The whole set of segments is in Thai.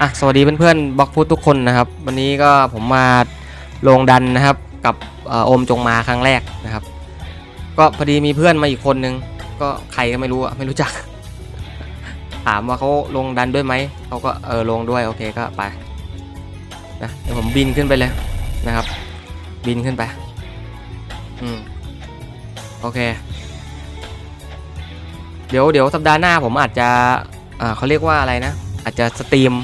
อะสวัสดีเพื่อนๆบล็อกฟูดทุกคนนะครับ วันนี้ก็ผมมาลงดันนะครับ กับเอ่อโอมจงมาครั้งแรกนะครับ ก็พอดีมีเพื่อนมาอีกคนนึง ก็ใครก็ไม่รู้อะไม่รู้จัก ถามว่าเขาลงดันด้วยไหมเขาก็เออลงด้วยโอเคก็ไปนะเดี๋ยวผมบินขึ้นไปเลยนะครับ บินขึ้นไป อืมโอเค เดี๋ยวเดี๋ยวสัปดาห์หน้าผมอาจจะอ่าเขาเรียกว่าอะไรนะ อาจจะสตรีม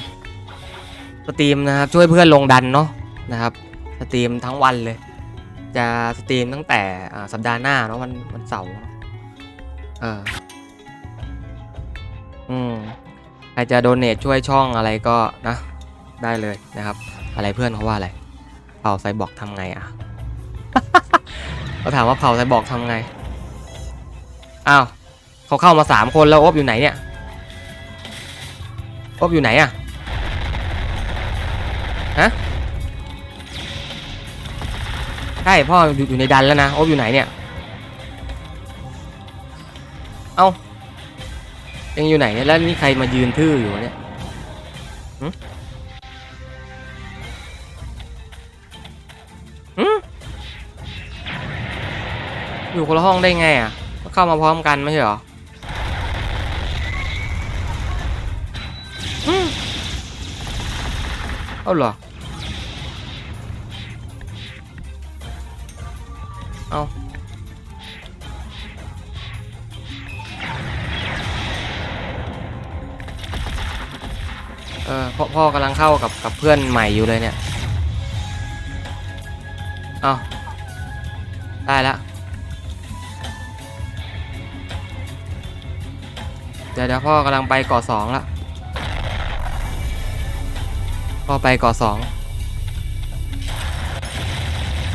สตรีมนะครับช่วยเพื่อนลงดันเนาะนะครับสตรีมทั้งวันเลย จะสตรีมตั้งแต่สัปดาห์หน้าเนาะวันวันเสาร์เอออืมใครจะโดเนทช่วยช่องอะไรก็นะได้เลยนะครับ อะไรเพื่อนเขาว่าอะไรเผาไซบอกทำไงอะเขาถามว่าเผาไซบอกทำไงอ้าวเขาเข้ามาสามคนแล้วอบอยู่ไหนเนี่ยอบอยู่ไหนอะ ฮะใช่พ่ออยู่อยู่ในดันแล้วนะอบอยู่ไหนเนี่ย เอ้ายังอยู่ไหนเนี่ยแล้วนี่ใครมายืนทื่ออยู่เนี่ยหึหึอยู่คนละห้องได้ไงอะก็เข้ามาพร้อมกันไม่ใช่หรอเอาเหรอ เอาเออพ่อพ่อกำลังเข้ากับกับเพื่อนใหม่อยู่เลยเนี่ย เอาได้แล้วเดี๋ยวเดี๋ยวพ่อกำลังไปเกาะสองล้วพ่อไปเกาะสอง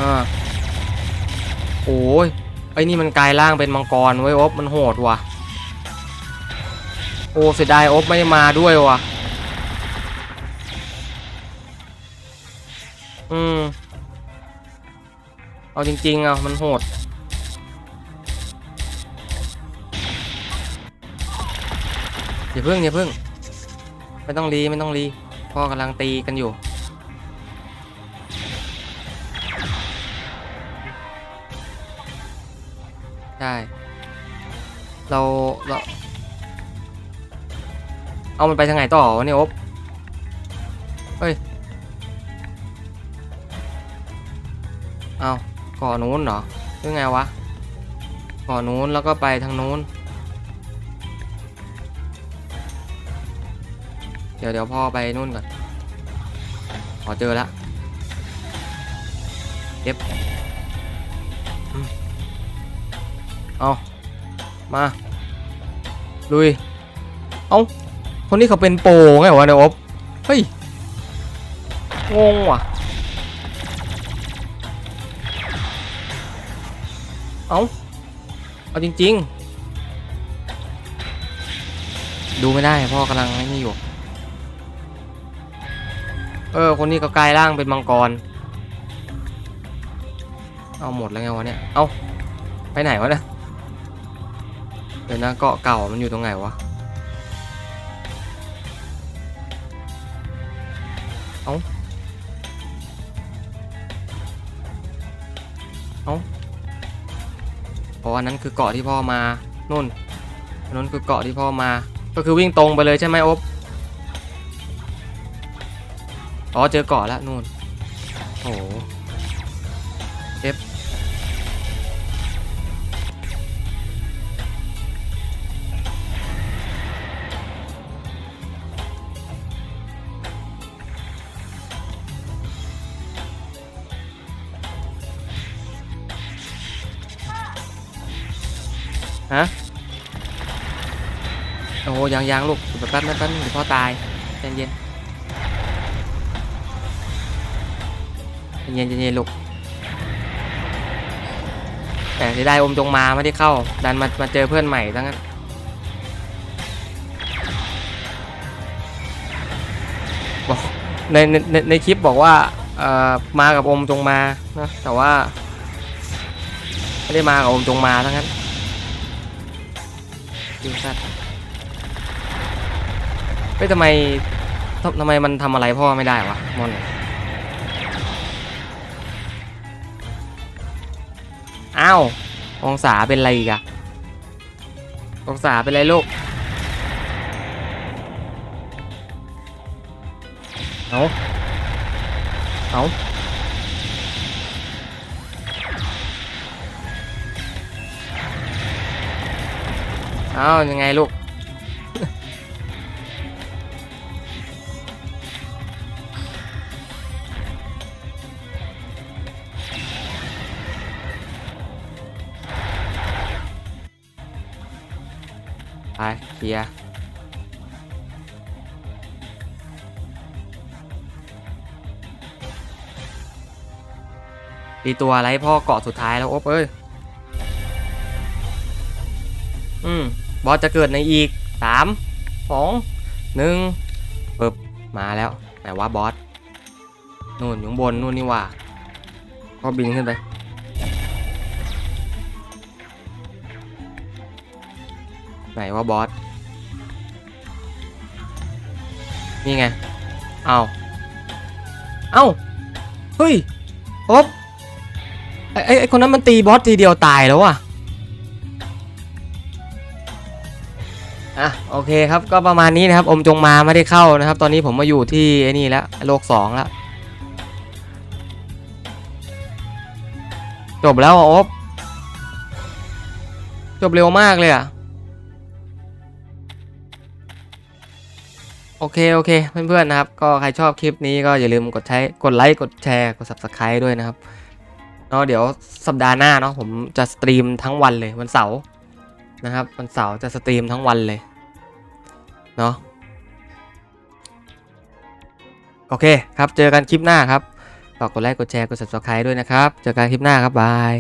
อ่า โอ้ยไอ้นี่มันกลายร่างเป็นมังกรเว้ยอบมันโหดว่ะ โอ้เสียดายอบไม่มาด้วยว่ะ อืม เอาจริงๆอะมันโหด อย่าเพิ่งอย่าเพิ่ง ไม่ต้องรีไม่ต้องรีพ่อกำลังตีกันอยู่ ใช่ เราเรา เอามันไปทางไหนต่อวะเนี่ยโอ๊บเฮ้ย เอาก่อนู้นเหรอหรือไงวะ ก่อนู้นแล้วก็ไปทางนู้น เดี๋ยวเดี๋ยวพ่อไปนู่นก่อน ขอเจอละเก็บอืม เอามาลุย เอาคนนี้เขาเป็นโปรไงวะเนี่ยอบเฮ้ย งงว่ะ เอาเอาจริง ๆ ดูไม่ได้พ่อกำลังไอ้นี่อยู่ เออ คนนี้ก็กลายร่างเป็นมังกร เอาหมดแล้วไงวะเนี่ย เอาไปไหนวะเนี่ย ดี๋ยวนะเกาะเก่ามันอยู่ตรงไหนวะ เอาเอาเพราะอันนั้นคือเกาะที่พ่อมานู่นอันนั้นคือเกาะที่พ่อมา ก็คือวิ่งตรงไปเลยใช่ไหมอบอ๋อเจอเกาะแล้วนู่นโอ้โห ฮะ โอ้ยังยังลูกแป๊บแป๊บแป๊บเดี๋ยวพ่อตายใจเย็นใจเย็นใจเย็นลูกแต่เสียดายอมจงมาไม่ได้เข้า ดันมามาเจอเพื่อนใหม่ทั้งนั้นบอกในในในในคลิปบอกว่าเอ่อมากับอมจงมานะแต่ว่า ไม่ได้มากับอมจงมาทั้งนั้น ดูสัตว์เฮ้ยทำไมทำทำไมมันทำอะไรพ่อไม่ได้วะมอนอ้าวองศาเป็นไรอีกอะองศาเป็นไรลูกเอาเอา เอายังไงลูก ไปเคลียร์ตีตัวอะไรพ่อเกาะสุดท้ายแล้วโอ๊บเอ้ย อืม บอสจะเกิดในอีกสามสองหนึ่งปึ๊บมาแล้วไหนว่าบอสนู่นอยู่บนนู่นนี่ว่าก็บินขึ้นไปไหนว่าบอสนี่ไงเอาเอาเฮ้ยโอ๊บไอไอไอคนนั้นมันตีบอสทีเดียวตายแล้วว่ะ อะโอเคครับก็ประมาณนี้นะครับ อมจงมาไม่ได้เข้านะครับ ตอนนี้ผมมาอยู่ที่ไอ้นี่แล้วโลกสองแล้วจบแล้วอะโอ๊บจบเร็วมากเลยอะโอเค โอเค เพื่อนๆนะครับ ก็ใครชอบคลิปนี้ก็อย่าลืมกดใช้กดไลค์กดแชร์กด subscribe ด้วยนะครับเนาะเดี๋ยวสัปดาห์หน้าเนาะผมจะสตรีมทั้งวันเลยวันเสาร์ นะครับวันเสาร์จะสตรีมทั้งวันเลย เนาะโอเคครับ เจอกันคลิปหน้าครับ ฝากกดไลค์ กดแชร์ กด subscribe ด้วยนะครับ เจอกันคลิปหน้าครับ บาย